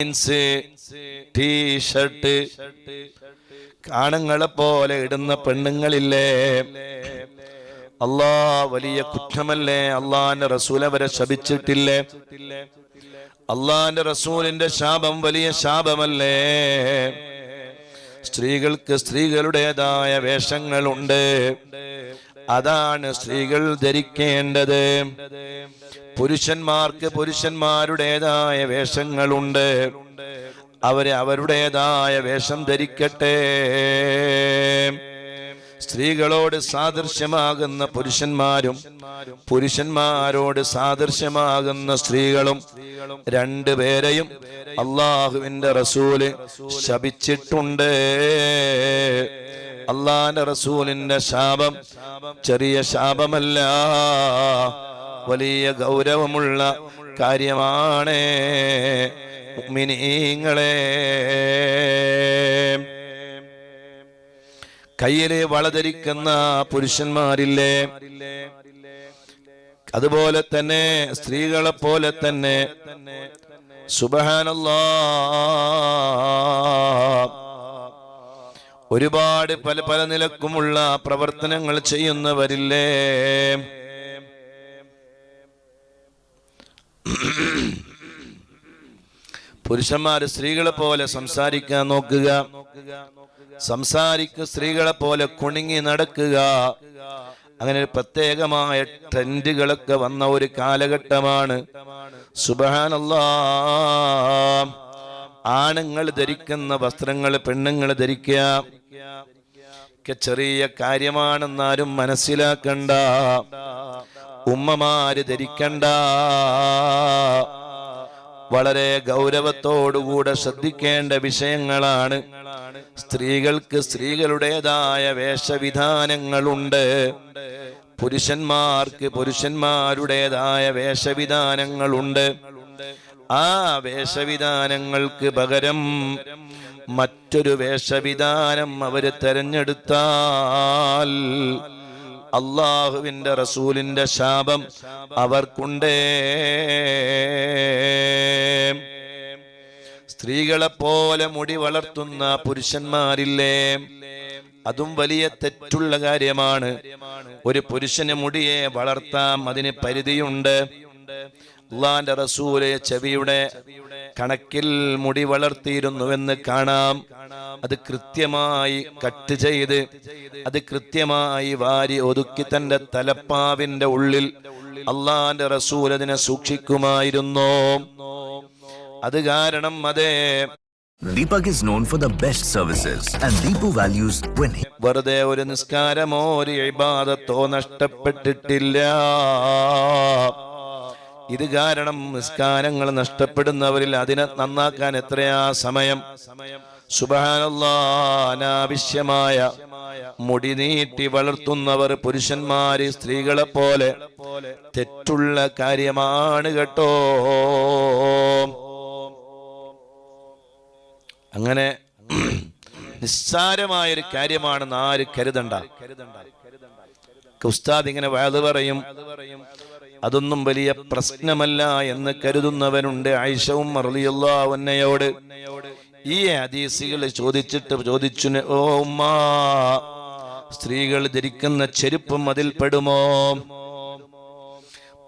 Jeans T shirt കാണുങ്ങളെ പോലെ ഇടുന്ന പെണ്ണുങ്ങളില്ലേ? അല്ലാ വലിയ കുറ്റമല്ലേ? അള്ളാന്റെ റസൂൽ അവരെ ശപിച്ചിട്ടില്ലേ? അള്ളാന്റെ റസൂലിന്റെ ശാപം വലിയ ശാപമല്ലേ? സ്ത്രീകൾക്ക് സ്ത്രീകളുടേതായ വേഷങ്ങളുണ്ട്. അതാണ് സ്ത്രീകൾ ധരിക്കേണ്ടത്. പുരുഷന്മാർക്ക് പുരുഷന്മാരുടേതായ വേഷങ്ങളുണ്ട്. അവർ അവരുടേതായ വേഷം ധരിക്കട്ടെ. സ്ത്രീകളോട് സാദൃശ്യമാകുന്ന പുരുഷന്മാരും പുരുഷന്മാരോട് സാദൃശ്യമാകുന്ന സ്ത്രീകളും രണ്ടുപേരെയും അള്ളാഹുവിന്റെ റസൂൽ ശപിച്ചിട്ടുണ്ട്. അള്ളാന്റെ റസൂലിന്റെ ശാപം ചെറിയ ശാപമല്ല. വലിയ ഗൗരവമുള്ള കാര്യമാണ് മുഅ്മിനീങ്ങളെ. കയ്യിലെ വളധരിക്കുന്ന പുരുഷന്മാരില്ലേ? അതുപോലെ തന്നെ സ്ത്രീകളെ പോലെ തന്നെ. സുബഹാനല്ലാ. ഒരുപാട് പല പല നിലക്കുമുള്ള പ്രവർത്തനങ്ങൾ ചെയ്യുന്നവരില്ലേ? പുരുഷന്മാര് സ്ത്രീകളെ പോലെ സംസാരിക്കാൻ നോക്കുക. സംസാരിക്കുക സ്ത്രീകളെ പോലെ കുണുങ്ങി നടക്കുക. അങ്ങനെ പ്രത്യേകമായ ട്രെൻഡുകളൊക്കെ വന്ന ഒരു കാലഘട്ടമാണ്. സുബഹാനല്ലാ. ആണുങ്ങൾ ധരിക്കുന്ന വസ്ത്രങ്ങൾ പെണ്ണുങ്ങൾ ധരിക്കുക. ചെറിയ കാര്യമാണെന്നാരും മനസ്സിലാക്കണ്ട. ഉമ്മമാര് ധരിക്കണ്ട. വളരെ ഗൗരവത്തോടുകൂടെ ശ്രദ്ധിക്കേണ്ട വിഷയങ്ങളാണ്. സ്ത്രീകൾക്ക് സ്ത്രീകളുടേതായ വേഷവിധാനങ്ങളുണ്ട്. പുരുഷന്മാർക്ക് പുരുഷന്മാരുടേതായ വേഷവിധാനങ്ങളുണ്ട്. ആ വേഷവിധാനങ്ങൾക്ക് പകരം മറ്റൊരു വേഷവിധാനം അവർ തെരഞ്ഞെടുത്താൽ അള്ളാഹുവിന്റെ റസൂലിന്റെ ശാപം അവർക്കുണ്ടേ. സ്ത്രീകളെ പോലെ മുടി വളർത്തുന്ന പുരുഷന്മാരില്ലേ? അതും വലിയ തെറ്റുള്ള കാര്യമാണ്. ഒരു പുരുഷന് മുടിയെ വളർത്താം അതിന് പരിധിയുണ്ട്. അള്ളാന്റെ റസൂലെ ചെവിയുടെ കണക്കിൽ മുടി വളർത്തിയിരുന്നുവെന്ന് കാണാം. അത് കൃത്യമായി കട്ട് ചെയ്ത് അത് കൃത്യമായി വാരി ഒതുക്കി തന്റെ തലപ്പാവിന്റെ ഉള്ളിൽ അള്ളാന്റെ റസൂൽ അതിനെ സൂക്ഷിക്കുമായിരുന്നു. അത് കാരണം അതേ. Deepak is known for the best services and Deepu values when he വെറുതെ ഒരു നിസ്കാരമോ ഒരു ഇബാദത്തോ നഷ്ടപ്പെട്ടിട്ടില്ല. ഇത് കാരണം നിസ്കാരങ്ങൾ നഷ്ടപ്പെടുന്നവരിൽ അതിനെ നന്നാക്കാൻ എത്രയാ സമയം? സുബാനുള്ളവശ്യമായ മുടി നീട്ടി വളർത്തുന്നവർ പുരുഷന്മാര് സ്ത്രീകളെ പോലെ തെറ്റുള്ള കാര്യമാണ് കേട്ടോ. അങ്ങനെ നിസ്സാരമായൊരു കാര്യമാണെന്ന് ആര് കരുതണ്ട? ഉസ്താദ് ഇങ്ങനെ വാത് പറയും അതൊന്നും വലിയ പ്രശ്നമല്ല എന്ന് കരുതുന്നവനുണ്ട് ആയിഷവും മറിയല്ലാവന്നയോട് ഈ ഹദീസുകൾ ചോദിച്ചിട്ട് ചോദിച്ചു ഓ ഉമ്മാ സ്ത്രീകൾ ധരിക്കുന്ന ചെരുപ്പും അതിൽ പെടുമോ?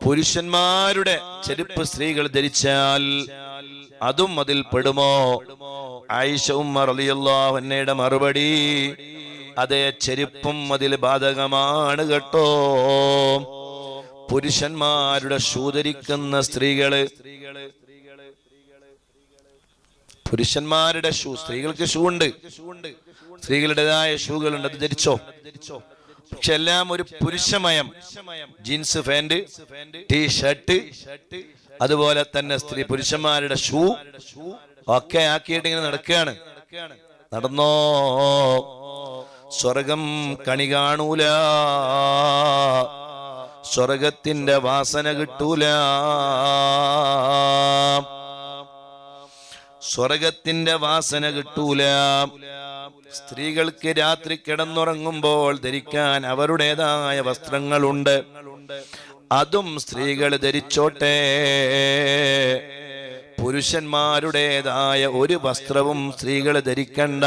പുരുഷന്മാരുടെ ചെരുപ്പ് സ്ത്രീകൾ ധരിച്ചാൽ അതും അതിൽ പെടുമോ? ആയിഷ ഉമ്മ റളിയല്ലാഹുവിന്റെ മറുപടി അതേ ചെരുപ്പും അതിൽ ബാധകമാണ് കേട്ടോ. പുരുഷന്മാരുടെ ഷൂ ധരിക്കുന്ന സ്ത്രീകൾ. പുരുഷന്മാരുടെ ഷൂ സ്ത്രീകൾക്ക് ഷൂ ഉണ്ട്. സ്ത്രീകളുടേതായ ഷൂകളുണ്ട് അത് ധരിച്ചോ? പക്ഷെ എല്ലാം ഒരു പുരുഷമയം. ജീൻസ് പാന്റ് ടീ ഷർട്ട് അതുപോലെ തന്നെ സ്ത്രീ പുരുഷന്മാരുടെ ഷൂ ഒക്കെ ആക്കിയിട്ട് ഇങ്ങനെ നടക്കുകയാണ്. നടന്നോ? സ്വർഗം കണി കാണൂല. സ്വർഗത്തിന്റെ വാസന കിട്ടൂല. സ്വർഗത്തിന്റെ വാസന കിട്ടൂല. സ്ത്രീകൾക്ക് രാത്രി കിടന്നുറങ്ങുമ്പോൾ ധരിക്കാൻ അവരുടേതായ വസ്ത്രങ്ങളുണ്ട്. അതും സ്ത്രീകൾ ധരിച്ചോട്ടെ. പുരുഷന്മാരുടേതായ ഒരു വസ്ത്രവും സ്ത്രീകൾ ധരിക്കണ്ട.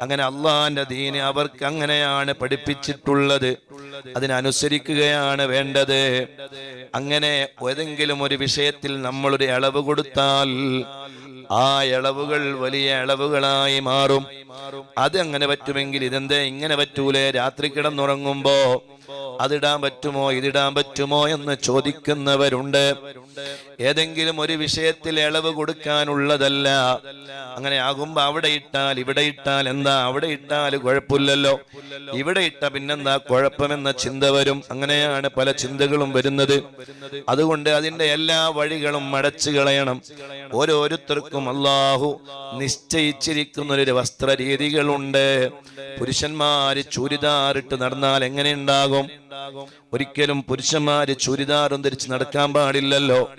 അങ്ങനെ അള്ളാന്റെ ദീന് അവർക്ക് അങ്ങനെയാണ് പഠിപ്പിച്ചിട്ടുള്ളത്. അതിനനുസരിക്കുകയാണ് വേണ്ടത്. അങ്ങനെ ഏതെങ്കിലും ഒരു വിഷയത്തിൽ നമ്മളൊരു ഇളവ് കൊടുത്താൽ ആ ഇളവുകൾ വലിയ ഇളവുകളായി മാറും. അത് അങ്ങനെ പറ്റുമെങ്കിൽ ഇതെന്തേ? ഇങ്ങനെ പറ്റൂലേ? രാത്രി കിടന്നുറങ്ങുമ്പോ അതിടാൻ പറ്റുമോ ഇതിടാൻ പറ്റുമോ എന്ന് ചോദിക്കുന്നവരുണ്ട്. ഏതെങ്കിലും ഒരു വിഷയത്തിൽ ഇളവ് കൊടുക്കാനുള്ളതല്ല. അങ്ങനെ ആകുമ്പോ അവിടെ ഇട്ടാൽ ഇവിടെ ഇട്ടാൽ എന്താ? അവിടെ ഇട്ടാൽ കുഴപ്പമില്ലല്ലോ. ഇവിടെ ഇട്ട പിന്നെന്താ? കുഴപ്പമെന്ന ചിന്ത വരും. അങ്ങനെയാണ് പല ചിന്തകളും വരുന്നത്. അതുകൊണ്ട് അതിന്റെ എല്ലാ വഴികളും മടച്ചു കളയണം. ഓരോരുത്തർക്കും അള്ളാഹു നിശ്ചയിച്ചിരിക്കുന്ന ഒരു വസ്ത്രരീതികളുണ്ട്. പുരുഷന്മാര് ചൂരിദാറിട്ട് നടന്നാൽ എങ്ങനെ ഉണ്ടാകും. ഒരിക്കലും പുരുഷന്മാര് ചുരിദാറും ധരിച്ച് നടക്കാൻ പാടില്ലല്ലോ.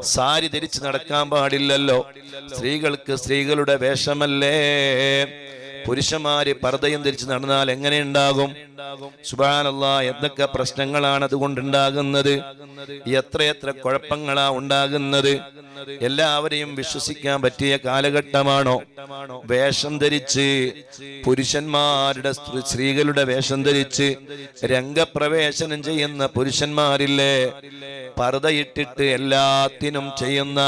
സാരി ധരിച്ച് നടക്കാൻ പാടില്ലല്ലോ. സ്ത്രീകൾക്ക് സ്ത്രീകളുടെ വേഷമല്ലേ? പുരുഷന്മാര് പർദ്ദയും ധരിച്ച് നടന്നാൽ എങ്ങനെ ഉണ്ടാകും? സുബാനല്ല എന്തൊക്കെ പ്രശ്നങ്ങളാണ് അതുകൊണ്ട് അതുകൊണ്ടുണ്ടാകുന്നത് എത്രയെത്ര കുഴപ്പങ്ങളാ ഉണ്ടാകുന്നത്? എല്ലാവരെയും വിശ്വസിക്കാൻ പറ്റിയ കാലഘട്ടമാണോ? വേഷം ധരിച്ച് പുരുഷന്മാരുടെ സ്ത്രീകളുടെ വേഷം ധരിച്ച് രംഗപ്രവേശനം ചെയ്യുന്ന പുരുഷന്മാരില്ലേ? പർദ്ദയിട്ടിട്ട് എല്ലാത്തിനും ചെയ്യുന്ന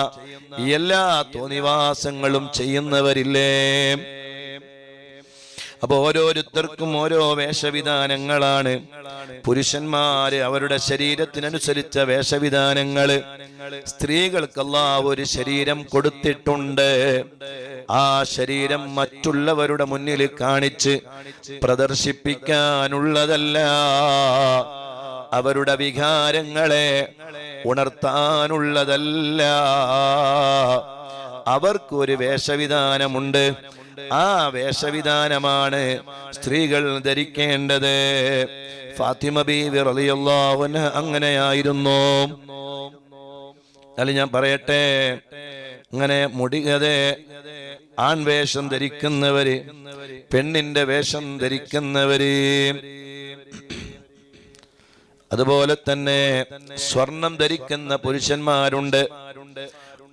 എല്ലാ തോന്നിവാസങ്ങളും ചെയ്യുന്നവരില്ലേ? അപ്പൊ ഓരോരുത്തർക്കും ഓരോ വേഷവിധാനങ്ങളാണ്. പുരുഷന്മാര് അവരുടെ ശരീരത്തിനനുസരിച്ച വേഷവിധാനങ്ങൾ. സ്ത്രീകൾക്ക് ഒരു ശരീരം കൊടുത്തിട്ടുണ്ട്. ആ ശരീരം മറ്റുള്ളവരുടെ മുന്നിൽ കാണിച്ച് പ്രദർശിപ്പിക്കാനുള്ളതല്ല. അവരുടെ വികാരങ്ങളെ ഉണർത്താനുള്ളതല്ല. അവർക്കൊരു വേഷവിധാനമുണ്ട്. ആ വേഷവിധാനമാണ് സ്ത്രീകൾ ധരിക്കേണ്ടത്. ഫാത്തിമ റളിയല്ലാഹു അൻഹ അങ്ങനെയായിരുന്നു. അല്ല ഞാൻ പറയട്ടെ. അങ്ങനെ മുടികതെ ആൺവേഷം ധരിക്കുന്നവര് പെണ്ണിന്റെ വേഷം ധരിക്കുന്നവര്. അതുപോലെ തന്നെ സ്വർണം ധരിക്കുന്ന പുരുഷന്മാരുണ്ട്.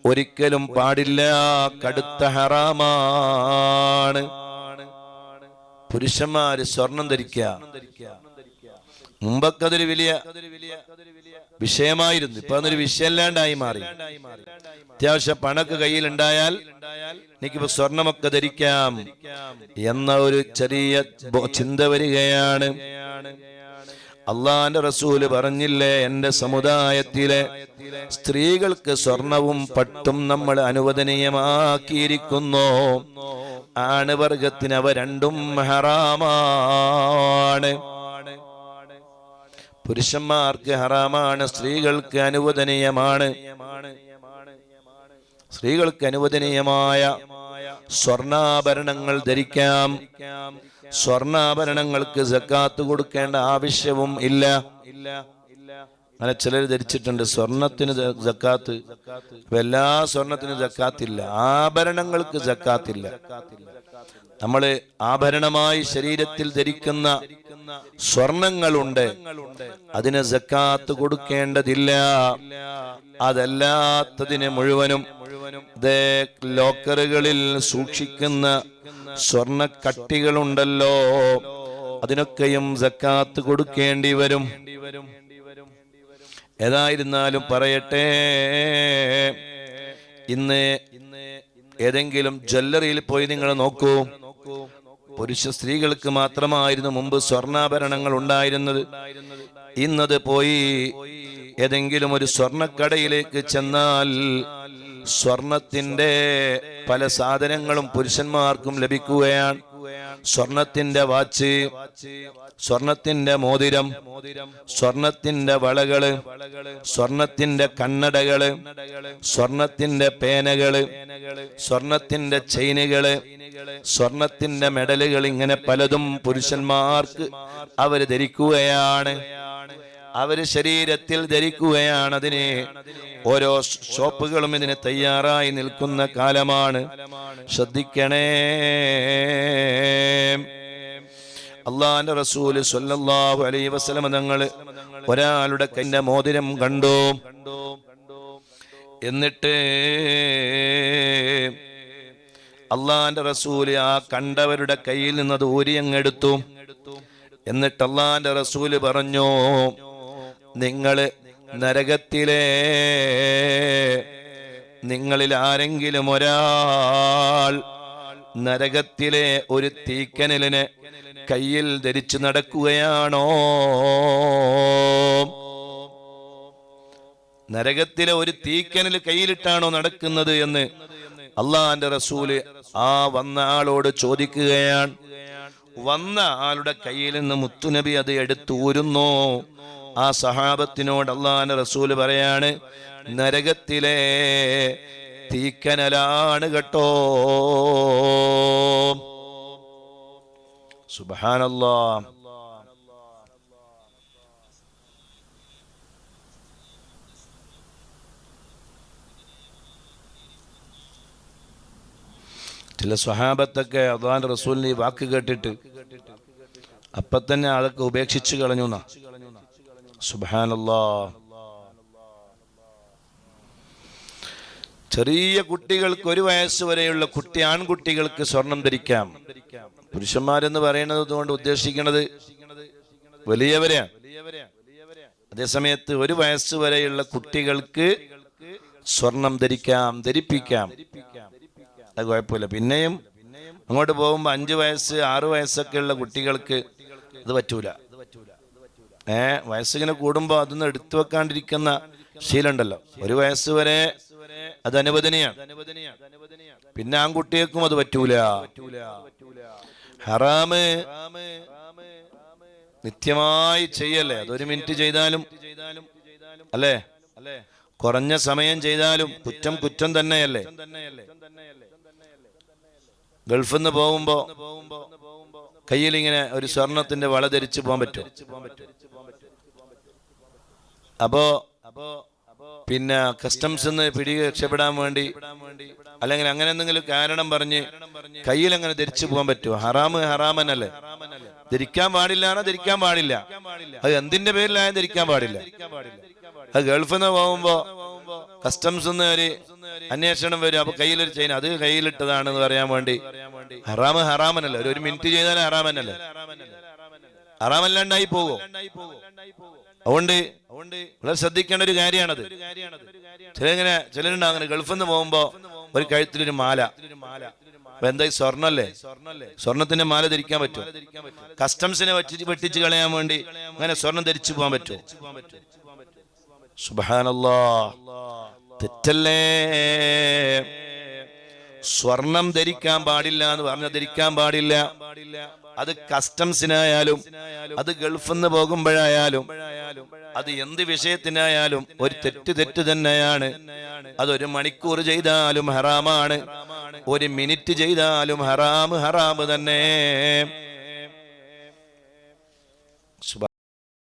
ഒരിക്കലും പാടില്ല കടുത്ത ഹറാമാണ് പുരുഷന്മാര് സ്വർണം ധരിക്കുക മുമ്പൊക്കെ അതൊരു വലിയ വിഷയമായിരുന്നു. ഇപ്പൊ അതൊരു വിഷയമല്ലാണ്ടായി മാറി. അത്യാവശ്യം പണക്ക് കയ്യിൽ ഉണ്ടായാൽ എനിക്കിപ്പോ സ്വർണമൊക്കെ ധരിക്കാം എന്ന ഒരു ചെറിയ ചിന്ത വരികയാണ്. അള്ളാന്റെ റസൂൽ പറഞ്ഞില്ലേ എന്റെ സമുദായത്തിലെ സ്ത്രീകൾക്ക് സ്വർണവും പട്ടും നമ്മൾ അനുവദനീയമാക്കിയിരിക്കുന്നു. ആണുവർഗത്തിന് അവ രണ്ടും ഹറാമാണ്. പുരുഷന്മാർക്ക് ഹറാമാണ് സ്ത്രീകൾക്ക് അനുവദനീയമാണ്. സ്ത്രീകൾക്ക് അനുവദനീയമായ സ്വർണാഭരണങ്ങൾ ധരിക്കാം. സ്വർണാഭരണങ്ങൾക്ക് സക്കാത്ത് കൊടുക്കേണ്ട ആവശ്യവും ഇല്ല. ഇല്ല ഇല്ല അങ്ങനെ ചിലർ ധരിച്ചിട്ടുണ്ട്. സ്വർണത്തിന് ജക്കാത്ത്. എല്ലാ സ്വർണത്തിനും ജക്കാത്തില്ല. ആഭരണങ്ങൾക്ക് ജക്കാത്തില്ല. നമ്മൾ ആഭരണമായി ശരീരത്തിൽ ധരിക്കുന്ന സ്വർണങ്ങളുണ്ട്. അതിന് ജക്കാത്ത് കൊടുക്കേണ്ടതില്ല. അതല്ലാത്തതിന് മുഴുവനും ദേ ലോക്കറുകളിൽ സൂക്ഷിക്കുന്ന സ്വർണ കട്ടികളുണ്ടല്ലോ അതിനൊക്കെയും സക്കാത്ത് കൊടുക്കേണ്ടി വരും. ഏതായിരുന്നാലും പറയട്ടെ ഇന്ന് ഏതെങ്കിലും ജ്വല്ലറിയിൽ പോയി നിങ്ങൾ നോക്കൂ. പുരുഷ സ്ത്രീകൾക്ക് മാത്രമായിരുന്നു മുമ്പ് സ്വർണാഭരണങ്ങൾ ഉണ്ടായിരുന്നത്. ഇന്നത് പോയി ഏതെങ്കിലും ഒരു സ്വർണക്കടയിലേക്ക് ചെന്നാൽ സ്വർണത്തിന്റെ പല സാധനങ്ങളും പുരുഷന്മാർക്കും ലഭിക്കുകയാണ്. സ്വർണത്തിന്റെ വാച്ച് സ്വർണത്തിന്റെ മോതിരം സ്വർണത്തിന്റെ വളകൾ സ്വർണത്തിന്റെ കണ്ണടകൾ സ്വർണത്തിന്റെ പേനകൾ സ്വർണത്തിന്റെ ചെയിനുകൾ സ്വർണത്തിന്റെ മെഡലുകൾ ഇങ്ങനെ പലതും പുരുഷന്മാർക്ക് അവർ ധരിക്കുകയാണ്. അവർ ശരീരത്തിൽ ധരിക്കുകയാണ് അതിനെ ഓരോ ഷോപ്പുകളും ഇതിന് തയ്യാറായി നിൽക്കുന്ന കാലമാണ്. ശ്രദ്ധിക്കണേ. അള്ളാന്റെ റസൂൽ സ്വല്ലല്ലാഹു അലൈഹി വസ്ലമ തങ്ങൾ ഒരാളുടെ കൈന്റെ മോതിരം കണ്ടു. എന്നിട്ട് അള്ളാന്റെ റസൂൽ ആ കണ്ടവരുടെ കയ്യിൽ നിന്ന് അത് ഊരിയങ്ങെടുത്തു എന്നിട്ട് അള്ളാന്റെ റസൂൽ പറഞ്ഞു നിങ്ങൾ നരകത്തിലെ നിങ്ങളിൽ ആരെങ്കിലും ഒരാൾ നരകത്തിലെ ഒരു തീക്കനലിനെ കയ്യിൽ ധരിച്ചു നടക്കുകയാണോ? നരകത്തിലെ ഒരു തീക്കനൽ കയ്യിലിട്ടാണോ നടക്കുന്നത് എന്ന് അള്ളാന്റെ റസൂൽ ആ വന്ന ആളോട് ചോദിക്കുകയാണ്. വന്ന ആളുടെ കയ്യിൽ നിന്ന് മുത്തുനബി അത് എടുത്തൂരുന്നു ആ സഹാബത്തിനോട് അള്ളാന്റെ റസൂൽ പറയാണ് നരകത്തിലെ തീക്കനലാണ് കേട്ടോ. സുബാനല്ലാ ചില സ്വഹാബത്തൊക്കെ അള്ളാഹാൻ റസൂലിന് ഈ വാക്ക് കേട്ടിട്ട് അപ്പൊ തന്നെ അതൊക്കെ ഉപേക്ഷിച്ചു കളഞ്ഞു എന്നാ. സുബാനല്ലാ ചെറിയ കുട്ടികൾക്ക് ഒരു വയസ്സ് വരെയുള്ള കുട്ടി ആൺകുട്ടികൾക്ക് സ്വർണം ധരിക്കാം. പുരുഷന്മാരെന്ന് പറയുന്നത് കൊണ്ട് ഉദ്ദേശിക്കുന്നത് വലിയവരെയാണ്. അതേസമയത്ത് ഒരു വയസ്സ് വരെയുള്ള കുട്ടികൾക്ക് സ്വർണം ധരിക്കാം ധരിപ്പിക്കാം. അത് കുഴപ്പമില്ല. പിന്നെയും അങ്ങോട്ട് പോകുമ്പോൾ അഞ്ച് വയസ്സ് ആറു വയസ്സൊക്കെ ഉള്ള കുട്ടികൾക്ക് അത് പറ്റൂല. ഏ വയസ്സിങ്ങനെ കൂടുമ്പോ അതൊന്നും എടുത്തു വെക്കാണ്ടിരിക്കുന്ന ശീലമുണ്ടല്ലോ. ഒരു വയസ്സ് വരെ അത് അനുവദനീയാണ്. പിന്നെ ആൺകുട്ടികൾക്കും അത് പറ്റൂല. ഹറാമ് നിത്യമായി ചെയ്യല്ലേ? അതൊരു മിനിറ്റ് ചെയ്താലും അല്ലേ? കുറഞ്ഞ സമയം ചെയ്താലും കുറ്റം കുറ്റം തന്നെയല്ലേ? ഗൾഫിൽ നിന്ന് പോകുമ്പോ കയ്യിൽ ഇങ്ങനെ ഒരു സ്വർണത്തിന്റെ വള ധരിച്ചു പോകാൻ പറ്റും അപ്പോ പിന്നെ കസ്റ്റംസ് നിന്ന് പിടി രക്ഷപ്പെടാൻ വേണ്ടി അല്ലെങ്കിൽ അങ്ങനെ എന്തെങ്കിലും കാരണം പറഞ്ഞ് കയ്യിൽ അങ്ങനെ ധരിച്ചു പോകാൻ പറ്റുമോ? ഹറാമ് ഹറാമനല്ലേ? ധരിക്കാൻ പാടില്ലാണോ? ധരിക്കാൻ പാടില്ല. അത് എന്തിന്റെ പേരിലായാലും ധരിക്കാൻ പാടില്ല. അത് ഗൾഫിൽ നിന്ന് പോകുമ്പോ കസ്റ്റംസ് നിന്ന് ഒരു അന്വേഷണം വരും. അപ്പൊ കയ്യിലൊരു ചെയിൻ അത് കയ്യിലിട്ടതാണെന്ന് പറയാൻ വേണ്ടി. ഹറാമ് ഹറാമനല്ല? ഒരു മിനിറ്റ് ചെയ്താൽ ഹറാമനല്ലേ? ഹറാമല്ലാണ്ടായി പോകും. അതുകൊണ്ട് വളരെ ശ്രദ്ധിക്കേണ്ട ഒരു കാര്യമാണത്. ചിലങ്ങനെ ചിലരുണ്ട് അങ്ങനെ ഗൾഫിൽ നിന്ന് പോകുമ്പോ ഒരു കഴുത്തിലൊരു മാല. എന്തായി എന്താ സ്വർണല്ലേ? സ്വർണത്തിന്റെ മാല ധരിക്കാൻ പറ്റും കസ്റ്റംസിനെ വെട്ടിച്ച് കളയാൻ വേണ്ടി അങ്ങനെ സ്വർണം ധരിച്ചു പോകാൻ പറ്റും സുബാനല്ലാ തെറ്റല്ലേ? സ്വർണം ധരിക്കാൻ പാടില്ല എന്ന് പറഞ്ഞ ധരിക്കാൻ പാടില്ല. അത് കസ്റ്റംസിനായാലും അത് ഗൾഫിൽ നിന്ന് പോകുമ്പോഴായാലും അത് എന്ത് വിഷയത്തിനായാലും ഒരു തെറ്റ് തെറ്റ് തന്നെയാണ്. അതൊരു മണിക്കൂർ ചെയ്താലും ഹറാമാണ്. ഒരു മിനിറ്റ് ചെയ്താലും ഹറാമ് ഹറാമ് തന്നെ.